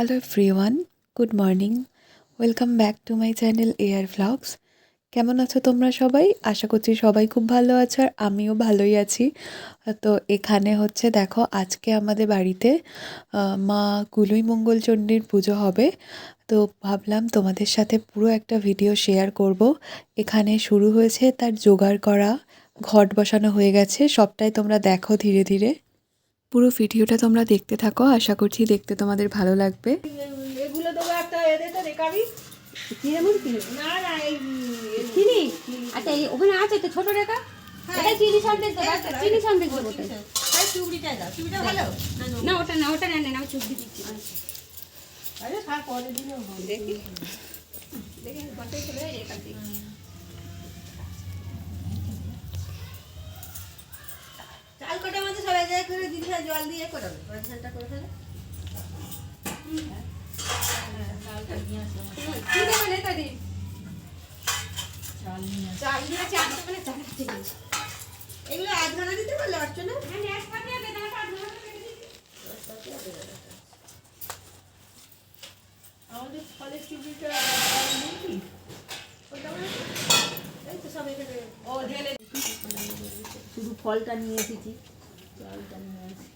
Hello everyone good morning welcome back to my channel Air vlogs কেমন আছো তোমরা সবাই? আশা করছি সবাই খুব ভালো আছো আর আমিও ভালোই আছি। তো এখানে হচ্ছে দেখো, আজকে আমাদের বাড়িতে মা কুলুই মঙ্গলচণ্ডীর পুজো হবে। তো ভাবলাম তোমাদের সাথে পুরো একটা ভিডিও শেয়ার করব। এখানে শুরু হয়েছে তার জোগাড় করা। ঘট বসানো হয়ে গেছে। সবটাই তোমরা দেখো ধীরে ধীরে। পুরো ভিডিওটা তোমরা দেখতে থাকো আশা করছি দেখতে তোমাদের ভালো লাগবে। এগুলো দেবো একটা এতে রেখাবি। চিড়ে মুড়ি কিনে না না এই চিনি। আচ্ছা এই ওখানে আছে তো ছোট রেখা? এটা চিনি সন্দেশ দেবো চিনি সন্দেশ দেবো ওটা। এই চুবড়িটা দাও চুবড়িটা ভালো? না না না ওটা না ওটা নেন আমি চুপড়ি দিচ্ছি। আরে থাক পরের দিনে দেখি। দেখি কত ছিল এই রেখা দিই চাল কটার মধ্যে সবাই যায় করে দিদি জল দিয়ে করাবে পয়সাটা করে ফেলে। এগুলো আধ ঘণ্টা দিতে পারলে অর্চনা। আমাদের চুবড়িটা নেই ওটা মানে? ও ঢেলে শুধু ফলটা নিয়ে এসেছি চালটা নিয়ে আসি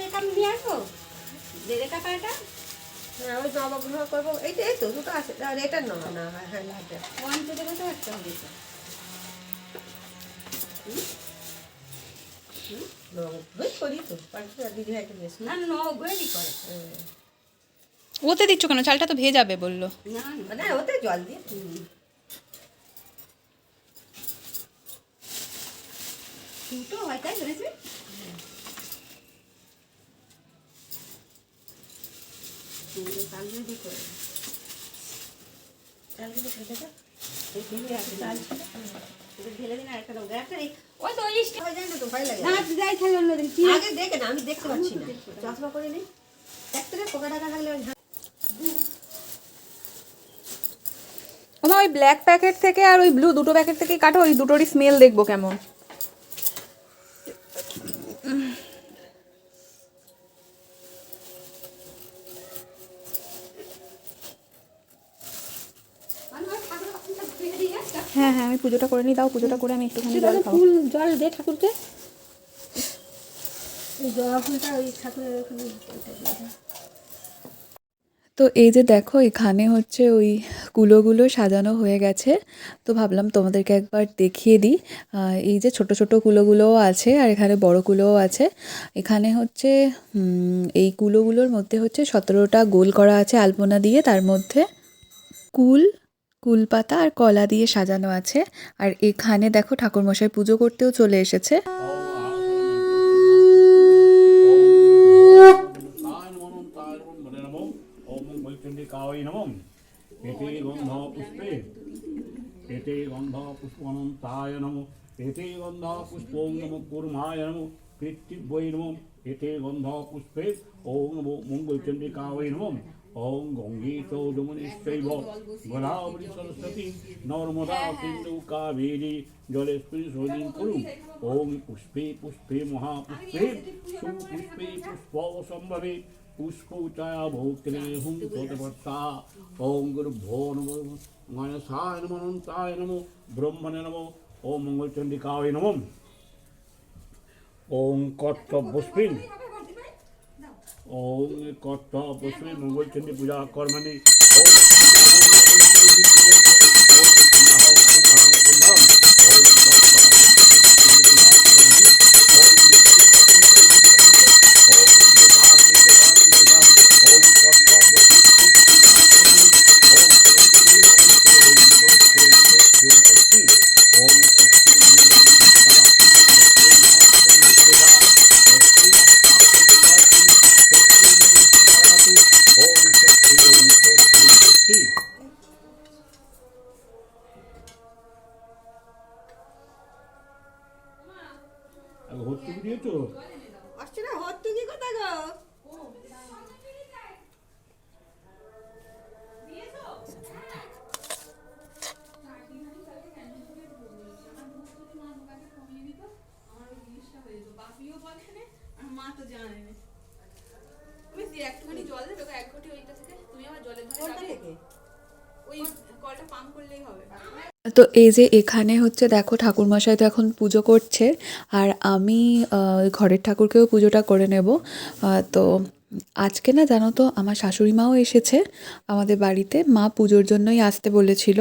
রেখা নিয়ে আসব হ্যাঁ ওই নবগ্রহ করব এই তো এই তো দুটো আছে আর এটা না না হ্যাঁ হ্যাঁ তো একটা হবে। নবগ্রহ করি তো না দিদি ভাইকে বেশ না ন করে ওতে দিচ্ছ কেন? চালটা তো ভেজে যাবে বলল। না না ওতে জল দিয়ে দুটো হয় তাই ধরেছে একটা হয়ে আমি দেখতে পাচ্ছি না। চশমা করে নিই রে পোকা টাকা থাকলে ওমা ওই ব্ল্যাক প্যাকেট থেকে আর ওই ব্লু দুটো প্যাকেট থেকে কাটো ওই দুটোরই স্মেল দেখব কেমন। হ্যাঁ হ্যাঁ আমি পুজোটা করে নিই দাও পুজোটা করে আমি একটুখানি জল খাব। ফুল জল দে ঠাকুরকে। জবা ফুলটা ওই ঠাকুরের ওখানে। তো এই যে দেখো, এখানে হচ্ছে ওই কুলোগুলো সাজানো হয়ে গেছে। তো ভাবলাম তোমাদেরকে একবার দেখিয়ে দিই। এই যে ছোট ছোট কুলোগুলোও আছে আর এখানে বড় কুলোও আছে। এখানে হচ্ছে এই কুলোগুলোর মধ্যে হচ্ছে সতেরোটা গোল করা আছে আলপনা দিয়ে। তার মধ্যে কুল, কুলপাতা আর কলা দিয়ে সাজানো আছে। আর এখানে দেখো ঠাকুরমশাই পুজো করতেও চলে এসেছে। তায় নমঃ তায় নমঃ বলে নমঃ ওম বৈকুণ্ঠিকায় নমঃ এতে গন্ধ পুষ্পে এতে গন্ধ পুষ্পনন্তায় নমঃ এতে গন্ধ পুষ্পং নমঃ কুর্মায় নমঃ কৃত্তিবৈ নমঃ এতে গন্ধ পুষ্পে ওম নমো মঙ্গলচন্ডিকায় নমঃ ওম গঙ্গে চৌদমনিশ্চৈব গোদাবরী সরস্বতী নর্মদা সিন্ধু কাবেরী জলেস্মিন সদিন কুরু ওম পুষ্পে পুষ্পে মহাপুষ্পে সুপুষ্পে পুষ্প সম্ভবে পুষ্পচায়া ভৌত্রে হুম চোদবর্তা ওম গুরুভ্যো নমো মনসায় নমো অনন্তায় নমো ব্রহ্মণে নমো ওম মঙ্গলচন্ডিকায় নমঃ ওম তো এই যে এখানে হচ্ছে দেখো ঠাকুরমশাই তো এখন পুজো করছে, আর আমি ঘরের ঠাকুরকেও পুজোটা করে নেব। তো আজকে না জানো তো, আমার শাশুড়ি মাও এসেছে। আমাদের বাড়িতে মা পুজোর জন্যই আসতে বলেছিল।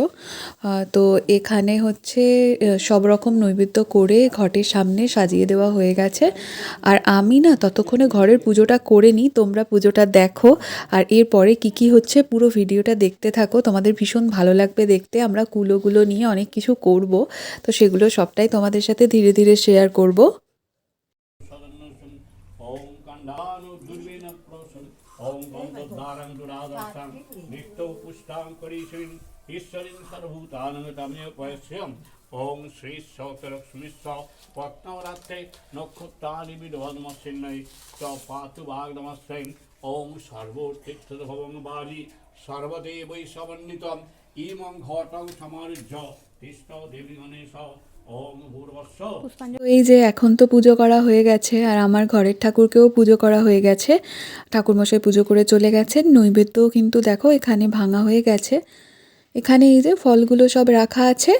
তো এখানে হচ্ছে সব রকম নৈবেদ্য করে ঘটের সামনে সাজিয়ে দেওয়া হয়ে গেছে। আর আমি না ততক্ষণে ঘরের পুজোটা করে নিই, তোমরা পুজোটা দেখো। আর এরপরে কি কি হচ্ছে পুরো ভিডিওটা দেখতে থাকো। তোমাদের ভীষণ ভালো লাগবে দেখতে। আমরা কুলোগুলো নিয়ে অনেক কিছু করব। তো সেগুলো সবটাই তোমাদের সাথে ধীরে ধীরে শেয়ার করব। করিষিন ঈশ্বরিং সর্বভূতানং তমে পয়স্যম ওম শ্রী সৌতলক্ষ্মীস্ব পত্নরাত্রে নক্ষত্রাণি বিদধর্মসিন্নৈ চ পাতু ভাগনমস্যৈ ওং সর্বোত্তীর্থভবং বাজি সর্বদেবৈ সমন্বিতম ইমং ঘটং সমারুহ্য তিষ্ঠ দেবী গণেশ এই যে এখন তো পুজো করা হয়ে গেছে আর আমার ঘরের ঠাকুরকেও পুজো করা হয়ে গেছে। ঠাকুরমশাই পুজো করে চলে গেছেন। নৈবেদ্যও কিন্তু দেখো এখানে ভাঙা হয়ে গেছে। এখানে এই যে ফলগুলো সব রাখা আছে,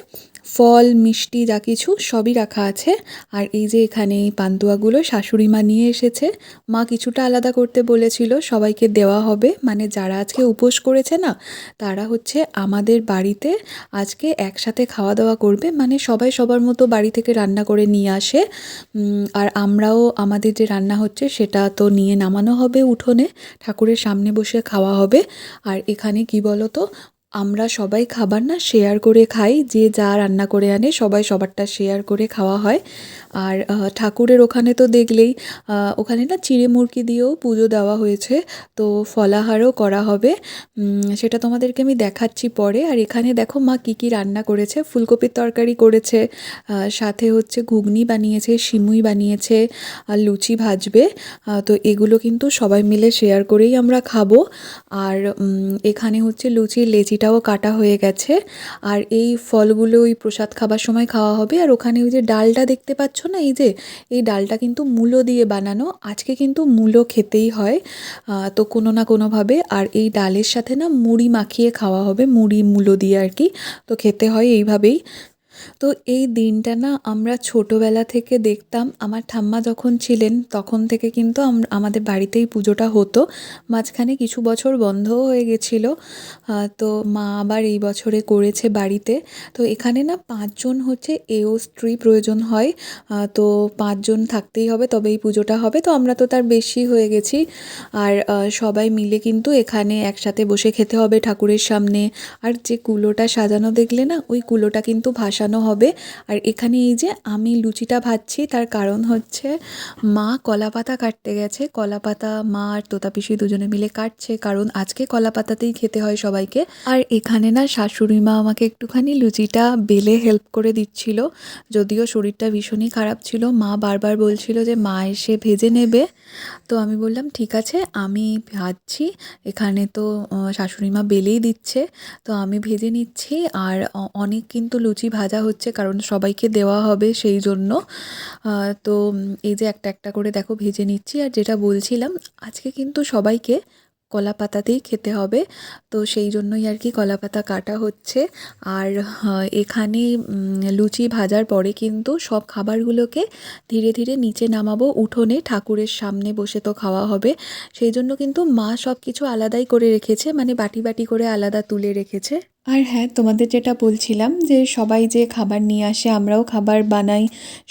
ফল, মিষ্টি যা কিছু সবই রাখা আছে। আর এই যে এখানে এই পান্তুয়াগুলো শাশুড়ি মা নিয়ে এসেছে। মা কিছুটা আলাদা করতে বলেছিল, সবাইকে দেওয়া হবে। মানে যারা আজকে উপোস করেছে না, তারা হচ্ছে আমাদের বাড়িতে আজকে একসাথে খাওয়া দাওয়া করবে। মানে সবাই সবার মতো বাড়ি থেকে রান্না করে নিয়ে আসে। আর আমরাও আমাদের যে রান্না হচ্ছে, সেটা তো নিয়ে নামানো হবে উঠোনে। ঠাকুরের সামনে বসে খাওয়া হবে। আর এখানে কি বলো তো আমরা সবাই খাবার না শেয়ার করে খাই, যে যা রান্না করে আনে সবাই সবারটা শেয়ার করে খাওয়া হয়। আর ঠাকুরের ওখানে তো দেখলেই ওখানে না চিড়ে মুরগি দিয়েও পুজো দেওয়া হয়েছে, তো ফলাহারও করা হবে। সেটা তোমাদেরকে আমি দেখাচ্ছি পরে। আর এখানে দেখো মা কী কী রান্না করেছে, ফুলকপির তরকারি করেছে সাথে হচ্ছে ঘুগনি বানিয়েছে, সিমুই বানিয়েছে, আর লুচি ভাজবে। তো এগুলো কিন্তু সবাই মিলে শেয়ার করেই আমরা খাব। আর এখানে হচ্ছে লুচির লেচিটাও কাটা হয়ে গেছে। আর এই ফলগুলো ওই প্রসাদ খাবার সময় খাওয়া হবে। আর ওখানে ওই যে ডালটা দেখতে পাচ্ছ না? এই যে, এই ডালটা কিন্তু মূলো দিয়ে বানানো। আজকে কিন্তু মূলো খেতেই হয় তো কোনো না কোনোভাবে। আর এই ডালের সাথে না মুড়ি মাখিয়ে খাওয়া হবে। মুড়ি মূলো দিয়ে আর কি। তো খেতে হয় এইভাবেই। তো এই দিনটা না আমরা ছোটোবেলা থেকে দেখতাম। আমার ঠাম্মা যখন ছিলেন, তখন থেকে কিন্তু আমাদের বাড়িতেই পুজোটা হতো। মাঝখানে কিছু বছর বন্ধও হয়ে গেছিল। তো মা আবার এই বছরে করেছে বাড়িতে। তো এখানে না পাঁচজন হচ্ছে এও স্ত্রী প্রয়োজন হয়। তো পাঁচজন থাকতেই হবে তবে এই পুজোটা হবে। তো আমরা তো তার বেশি হয়ে গেছি। আর সবাই মিলে কিন্তু এখানে একসাথে বসে খেতে হবে ঠাকুরের সামনে। আর যে কুলোটা সাজানো দেখলে না, ওই কুলোটা কিন্তু ভাসানো হবে। আর এখানে এই যে আমি লুচিটা ভাজছি, তার কারণ হচ্ছে মা কলা পাতা কাটতে গেছে। কলা পাতা, মা আর তোতা পিসি দুজনে মিলে কাটছে, কারণ আজকে কলা পাতাতেই খেতে হয় সবাইকে। আর এখানে না শাশুড়ি মা আমাকে একটুখানি লুচিটা বেলে হেল্প করে দিচ্ছিল। যদিও শরীরটা ভীষণই খারাপ ছিল, মা বারবার বলছিল যে মা এসে ভেজে নেবে। তো আমি বললাম, ঠিক আছে, আমি ভাজছি। এখানে তো শাশুড়ি মা বেলেই দিচ্ছে। তো আমি ভেজে নিচ্ছি আর অনেক কিন্তু লুচি ভাজা হচ্ছে, কারণ সবাইকে দেওয়া হবে সেই জন্য। তো এই যে একটা একটা করে দেখো, ভেজে নিচ্ছি। আর যেটা বলছিলাম, আজকে কিন্তু সবাইকে কলা পাতাতেই খেতে হবে। তো সেই জন্যই আর কি কলা পাতা কাটা হচ্ছে। আর এখানে লুচি ভাজার পরে কিন্তু সব খাবারগুলোকে ধীরে ধীরে নিচে নামাবো। উঠোনে ঠাকুরের সামনে বসে তো খাওয়া হবে। সেই জন্য কিন্তু মা সব কিছু আলাদাই করে রেখেছে মানে বাটি বাটি করে আলাদা তুলে রেখেছে। আর হ্যাঁ তোমাদের যেটা বলছিলাম যে সবাই যে খাবার নিয়ে আসে আমরাও খাবার বানাই।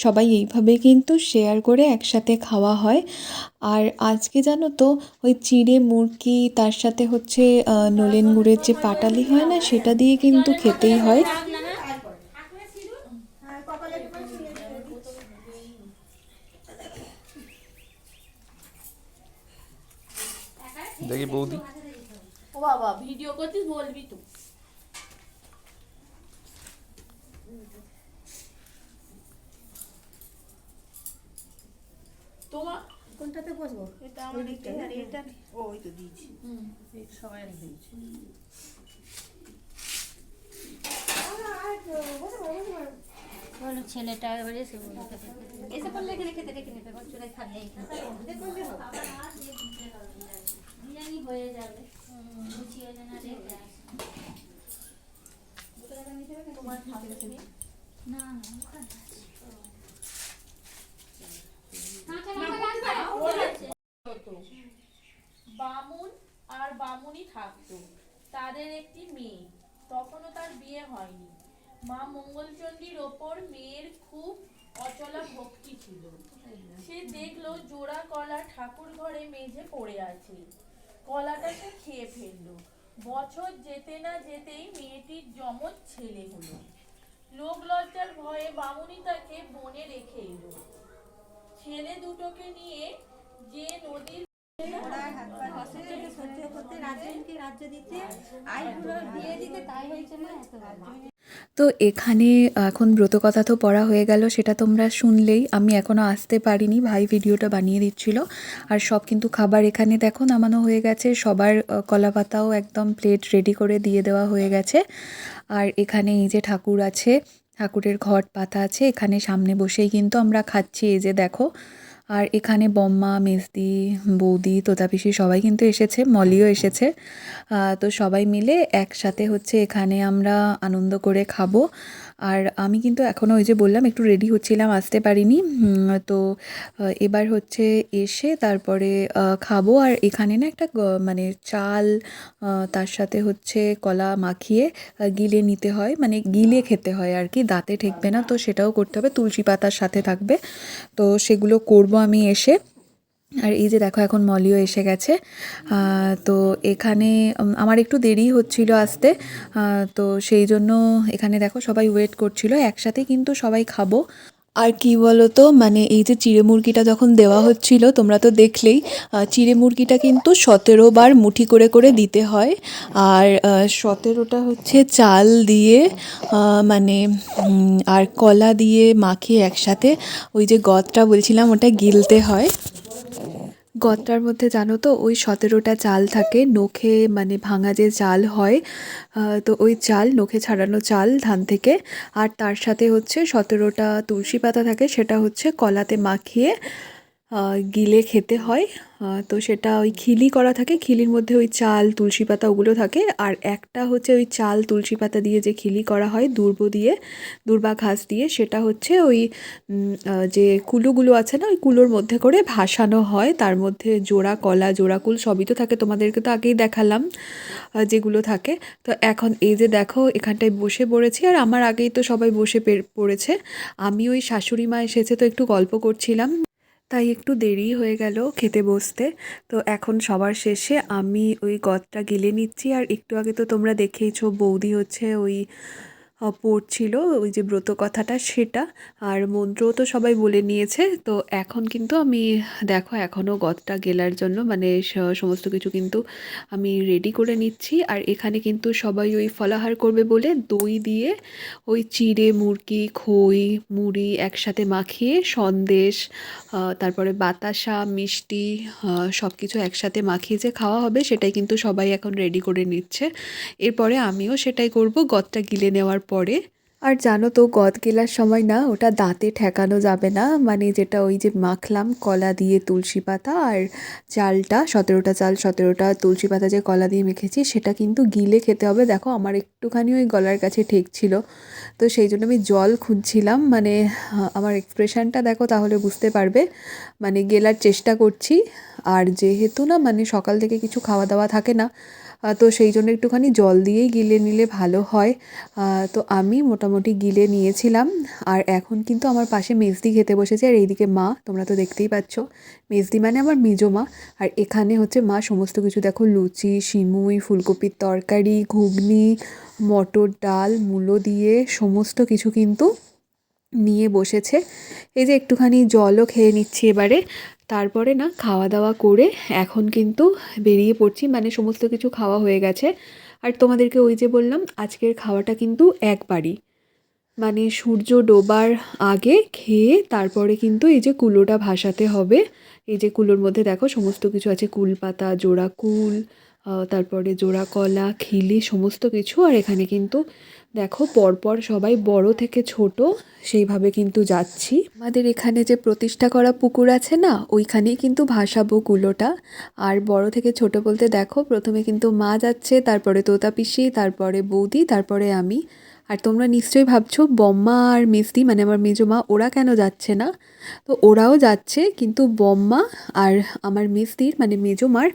সবাই এইভাবে কিন্তু শেয়ার করে একসাথে খাওয়া হয়। আর আজকে জানো তো ওই চিড়ে মুরগি তার সাথে হচ্ছে নলেন গুড়ের যে পাটালি হয় না সেটা দিয়ে কিন্তু খেতেই হয়। দেখি বৌদি। ও বাবা ভিডিও করছিস বলবি তো। তোমার কোনটাতে বসবো? এটা আমার এটা আর এটা? ও ওই তো দিয়েছি। হুম। সবাই দিয়েছি। বলো ছেলেটা এবার এসে বলো। এসে বললে এখানে খেতে রেখে নেবে বল চুলাই খাবে বিরিয়ানি হয়ে যাবে। লুচি হয়ে না রেখে তোমার না না বামুন আর বামুনি থাকতো। তাদের একটি মেয়ে। তখনও তার বিয়ে হয়নি। মা মঙ্গলচণ্ডীর ওপর মেয়ের খুব অচলা ভক্তি ছিল। সে দেখল জোড়া কলা ঠাকুর ঘরে মেঝে পড়ে আছে। কলাটা সে খেয়ে ফেলল। বছর যেতে না যেতেই মেয়েটির যমজ ছেলে হলো। লোক লজ্জার ভয়ে বামুনি তাকে বনে রেখে এলো। ছেলে দুটোকে নিয়ে যে নদীর সহ্য করতে রাজ্যকে রাজ্য দিতে আইগুলো দিয়ে দিতে তাই হয়েছে না? এত তো এখানে এখন ব্রত কথা তো পড়া হয়ে গেল সেটা তোমরা শুনলেই। আমি এখনও আসতে পারিনি ভাই ভিডিওটা বানিয়ে দিচ্ছিল। আর সব কিন্তু খাবার এখানে দেখো নামানো হয়ে গেছে সবার কলা পাতাও একদম প্লেট রেডি করে দিয়ে দেওয়া হয়ে গেছে। আর এখানে এই যে ঠাকুর আছে ঠাকুরের ঘট পাতা আছে, এখানে সামনে বসেই কিন্তু আমরা খাচ্ছি। এই যে দেখো, আর এখানে বম্মা, মেজদি, বৌদি তোতাপিসি সবাই কিন্তু এসেছে, মলিও এসেছে। তো সবাই মিলে একসাথে হচ্ছে এখানে আমরা আনন্দ করে খাব। আর আমি কিন্তু এখনও ওই যে বললাম, একটু রেডি হচ্ছিলাম, আসতে পারিনি। তো এবার হচ্ছে এসে তারপরে খাব। আর এখানে না একটা মানে চাল তার সাথে হচ্ছে কলা মাখিয়ে গিলে নিতে হয়। মানে গিলে খেতে হয় আর কি, দাঁতে ঠেকবে না, তো সেটাও করতে হবে। তুলসী পাতার সাথে থাকবে। তো সেগুলো করব আমি এসে। আর এই যে দেখো, এখন মলিও এসে গেছে। তো এখানে আমার একটু দেরি হচ্ছিল আসতে। তো সেই জন্য এখানে দেখো, সবাই ওয়েট করছিল। একসাথে কিন্তু সবাই খাব। আর কি বলো তো মানে এই যে চিড়ে মুরগিটা যখন দেওয়া হচ্ছিল, তোমরা তো দেখলেই চিড়ে মুরগিটা কিন্তু সতেরো বার মুঠি করে করে দিতে হয়। আর সতেরোটা হচ্ছে চাল দিয়ে মানে আর কলা দিয়ে মাখিয়ে একসাথে, ওই যে গদটা বলছিলাম, ওটা গিলতে হয়। গদটার মধ্যে জানো তো, ওই সতেরোটা চাল থাকে, নখে মানে ভাঙা যে চাল হয় তো ওই চাল, নখে ছাড়ানো চাল ধান থেকে। আর তার সাথে হচ্ছে সতেরোটা তুলসী পাতা থাকে, সেটা হচ্ছে কলাতে মাখিয়ে গিলে খেতে হয়। তো সেটা ওই খিলি করা থাকে। খিলির মধ্যে ওই চাল, তুলসী পাতা ওগুলো থাকে। আর একটা হচ্ছে ওই চাল, তুলসী পাতা দিয়ে যে খিলি করা হয় দুর্ব দিয়ে, দুর্বা ঘাস দিয়ে, সেটা হচ্ছে ওই যে কুলোগুলো আছে না, ওই কুলোর মধ্যে করে ভাসানো হয়। তার মধ্যে জোড়া, কলা, জোড়া কুল সবই তো থাকে। তোমাদেরকে তো আগেই দেখালাম যেগুলো থাকে। তো এখন এই যে দেখো, এখানটায় বসে পড়েছি। আর আমার আগেই তো সবাই বসে পড়েছে। আমি ওই শাশুড়ি মা এসেছে তো একটু গল্প করছিলাম। তাই একটু দেরি হয়ে গেল খেতে বসতে। তো এখন সবার শেষে আমি ওই গদটা গিলে নিচ্ছি। আর একটু আগে তো তোমরা দেখেইছো বৌদি হচ্ছে ওই পড়ছিল ওই যে ব্রত কথাটা, সেটা। আর মন্ত্রও তো সবাই বলে নিয়েছে। তো এখন কিন্তু আমি, দেখো, এখনও গদটা গেলার জন্য মানে সমস্ত কিছু কিন্তু আমি রেডি করে নিচ্ছি। আর এখানে কিন্তু সবাই ওই ফলাহার করবে বলে দই দিয়ে ওই চিড়ে, মুরগি, খই, মুড়ি একসাথে মাখিয়ে সন্দেশ তারপরে বাতাসা, মিষ্টি সব কিছু একসাথে মাখিয়ে যে খাওয়া হবে, সেটাই কিন্তু সবাই এখন রেডি করে নিচ্ছে। এরপরে আমিও সেটাই করব। গদটা গিলে নেওয়ার পরে আর জানো তো, গদ গেলার সময় না, ওটা দাঁতে ঠেকানো যাবে না। মানে যেটা ওই যে মাখলাম কলা দিয়ে তুলসী পাতা আর চালটা, সতেরোটা চাল, সতেরোটা তুলসী পাতা যে কলা দিয়ে মেখেছি, সেটা কিন্তু গিলে খেতে হবে। দেখো, আমার একটুখানি ওই গলার কাছে ঠেকছিল। তো সেই জন্য আমি জল খুঁজছিলাম। মানে আমার এক্সপ্রেশনটা দেখো তাহলে বুঝতে পারবে। মানে গেলার চেষ্টা করছি। আর যেহেতু না মানে সকাল থেকে কিছু খাওয়া দাওয়া থাকে না তো সেই জন্য একটুখানি জল দিয়েই গিলে নিলে ভালো হয়। তো আমি মোটামুটি গিলে নিয়েছিলাম। আর এখন কিন্তু আমার পাশে মেজদি খেতে বসেছে আর এইদিকে মা, তোমরা তো দেখতেই পাচ্ছ। মেজদি মানে আমার মিজো মা। আর এখানে হচ্ছে মা সমস্ত কিছু, দেখো লুচি, সিমুই, ফুলকপির তরকারি, ঘুগনি, মটর ডাল, মূলো দিয়ে সমস্ত কিছু কিন্তু নিয়ে বসেছে। এই যে একটুখানি জলও খেয়ে নিচ্ছি এবারে। তারপরে না খাওয়া দাওয়া করে এখন কিন্তু বেরিয়ে পড়ছি মানে সমস্ত কিছু খাওয়া হয়ে গেছে। আর তোমাদেরকে ওই যে বললাম, আজকের খাওয়াটা কিন্তু একবারই। মানে সূর্য ডোবার আগে খেয়ে তারপরে কিন্তু এই যে কুলোটা ভাসাতে হবে। এই যে কুলোর মধ্যে দেখো সমস্ত কিছু আছে কুল পাতা জোড়া কুল তারপরে জোড়া কলা, খিলি, সমস্ত কিছু। আর এখানে কিন্তু দেখো, পরপর সবাই বড় থেকে ছোট, সেইভাবে কিন্তু যাচ্ছি। আমাদের এখানে যে প্রতিষ্ঠা করা পুকুর আছে না, ওইখানেই কিন্তু ভাসাবো কুলোটা আর বড় থেকে ছোট বলতে দেখো, প্রথমে কিন্তু মা যাচ্ছে, তারপরে তোতা পিসি, তারপরে বৌদি, তারপরে আমি। আর তোমরা নিশ্চয়ই ভাবছ, বম্মা আর মিস্তি মানে আমার মেজো মা ওরা কেন যাচ্ছে না? তো ওরাও যাচ্ছে, কিন্তু বম্মা আর আমার মিস্তির মানে মেজো মার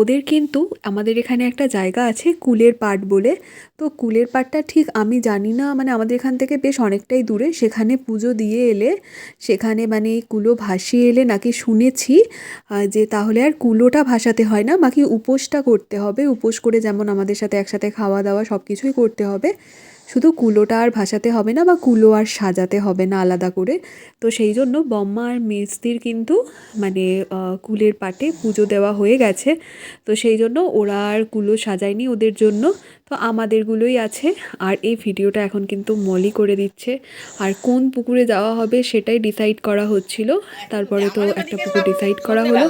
ওদের কিন্তু আমাদের এখানে একটা জায়গা আছে কুলের পাট বলে। তো কুলের পাটটা ঠিক আমি জানি না মানে আমাদের এখান থেকে বেশ অনেকটাই দূরে, সেখানে পুজো দিয়ে এলে, সেখানে মানে কুলো ভাসিয়ে এলে নাকি শুনেছি যে তাহলে আর কুলোটা ভাসাতে হয় না, বাকি উপোসটা করতে হবে, উপোস করে যেমন আমাদের সাথে একসাথে খাওয়া দাওয়া সব কিছুই করতে হবে। শুধু কুলোটা আর ভাসাতে হবে না বা কুলো আর সাজাতে হবে না আলাদা করে। তো সেই জন্য বম্মা আর মেস্তির কিন্তু মানে কুলের পাটে পুজো দেওয়া হয়ে গেছে। তো সেই জন্য ওরা আর কুলো সাজায়নি ওদের জন্য। তো আমাদেরগুলোই আছে। আর এই ভিডিওটা এখন কিন্তু মলি করে দিচ্ছে। আর কোন পুকুরে যাওয়া হবে সেটাই ডিসাইড করা হচ্ছিল। তারপরে তো একটা পুকুর ডিসাইড করা হলো।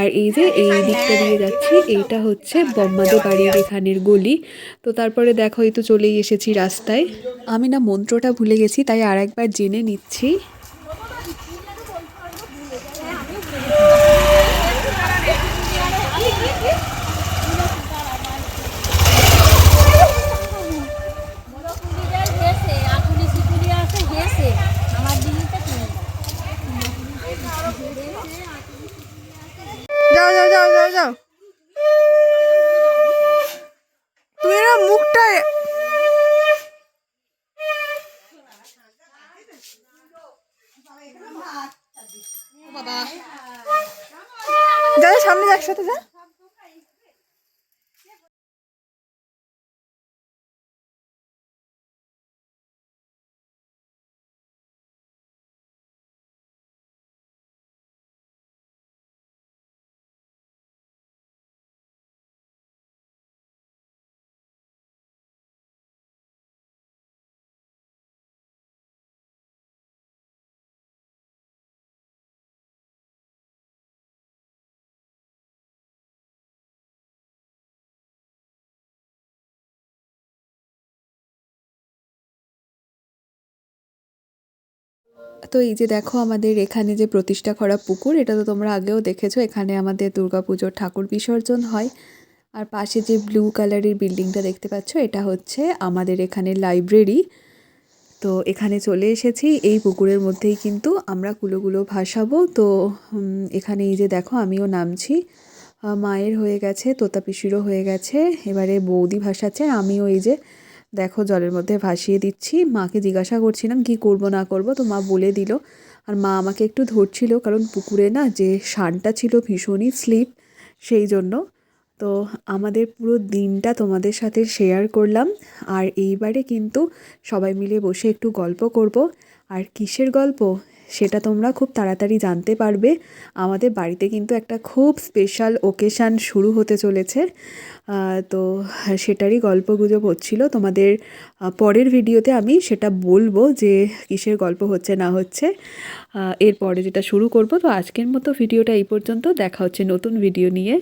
আর এই যে এই দিকটা দিয়ে যাচ্ছি, এইটা হচ্ছে বম্মাদের বাড়ির এখানের গলি। তো তারপরে দেখো, এই তো চলেই এসেছি রাস্তায়। আমি না মন্ত্রটা ভুলে গেছি, তাই আর একবার জেনে নিচ্ছি। তো এই যে দেখো আমাদের এখানে যে প্রতিষ্ঠা করা পুকুর, এটা তো তোমরা আগেও দেখেছ, এখানে আমাদের দুর্গাপুজোর ঠাকুর বিসর্জন হয়। আর পাশে যে ব্লু কালারের বিল্ডিংটা দেখতে পাচ্ছ, এটা হচ্ছে আমাদের এখানে লাইব্রেরি তো এখানে চলে এসেছি, এই পুকুরের মধ্যেই কিন্তু আমরা কুলোগুলো ভাসাবো। তো এখানে এই যে দেখো আমিও নামছি। মায়ের হয়ে গেছে, তোতা পিসিরও হয়ে গেছে, এবারে বৌদি ভাসাচ্ছে, আমিও এই যে দেখো জলের মধ্যে ভাসিয়ে দিচ্ছি। মাকে জিজ্ঞাসা করছিলাম, কি করব, না করব? তো মা বলে দিল। আর মা আমাকে একটু ধরছিল, কারণ পুকুরে না যে সানটা ছিল ভীষণই স্লিপ, সেই জন্য। তো আমাদের পুরো দিনটা তোমাদের সাথে শেয়ার করলাম। আর এইবারে কিন্তু সবাই মিলে বসে একটু গল্প করব। আর কিসের গল্প? সেটা তোমরা খুব তাড়াতাড়ি জানতে পারবে। আমাদের বাড়িতে কিন্তু একটা খুব স্পেশাল ওকেশান শুরু হতে চলেছে। তো সেটারই গল্প গুজব হচ্ছিল। তোমাদের পরের ভিডিওতে আমি সেটা বলব যে কিসের গল্প হচ্ছে না হচ্ছে। এরপরে যেটা শুরু করব। তো আজকের মতো ভিডিওটা এই পর্যন্ত। দেখা হচ্ছে নতুন ভিডিও নিয়ে।